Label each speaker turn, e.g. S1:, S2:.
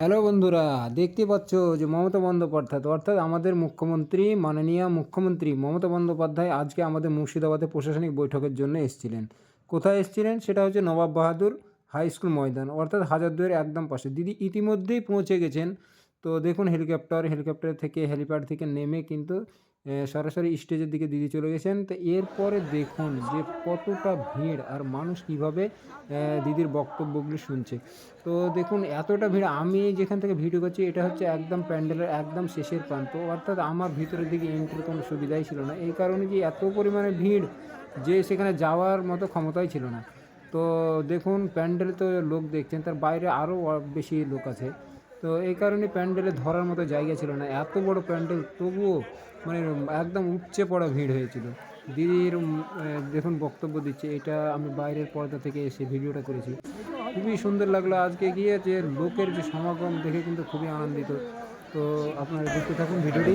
S1: Hello বন্ধুরা, দেখতে পাচ্ছ যে মমতা বন্দ্যোপাধ্যায়, অর্থাৎ আমাদের মুখ্যমন্ত্রী, মাননীয় মুখ্যমন্ত্রী মমতা বন্দ্যোপাধ্যায় আজকে আমাদের মুর্শিদাবাদে প্রশাসনিক বৈঠকের জন্য এসেছিলেন। কোথায় এসেছিলেন? সেটা হচ্ছে নবাব বাহাদুর হাই স্কুল ময়দান, অর্থাৎ হাজারদুয়ারের একদম পাশে। দিদি ইতিমধ্যেই পৌঁছে গেছেন তো দেখুন হেলিকপ্টার হেলিকপ্টার থেকে হেলিপ্যাড থেকে নেমে কিন্তু সরাসরি স্টেজের দিকে দিদি চলে গেছেন। তো এরপরে দেখুন যে কতটা ভিড় আর মানুষ কীভাবে দিদির বক্তব্যগুলি শুনছে। তো দেখুন এতটা ভিড়, আমি যেখান থেকে ভিডিও করছি, এটা হচ্ছে একদম প্যান্ডেলের একদম শেষের প্রান্ত। অর্থাৎ আমার ভিতরের দিকে এন্ট্রির কোনো সুবিধাই ছিল না। এই কারণে যে এত পরিমাণে ভিড় যে সেখানে যাওয়ার মতো ক্ষমতাই ছিল না। তো দেখুন প্যান্ডেলে তো লোক দেখছেন, তার বাইরে আরও বেশি লোক আছে। তো এই কারণে প্যান্ডেলে ধরার মতো জায়গা ছিল না। এত বড় প্যান্ডেল তবুও মানে একদম উপচে পড়া ভিড় হয়েছিল। দিদির দেখুন বক্তব্য দিচ্ছে, এটা আমি বাইরের পর্দা থেকে এসে ভিডিওটা করেছি। খুবই সুন্দর লাগল আজকে গিয়ে যে লোকের যে সমাগম দেখে কিন্তু খুবই আনন্দিত। তো আপনারা দেখতে থাকুন ভিডিওটি।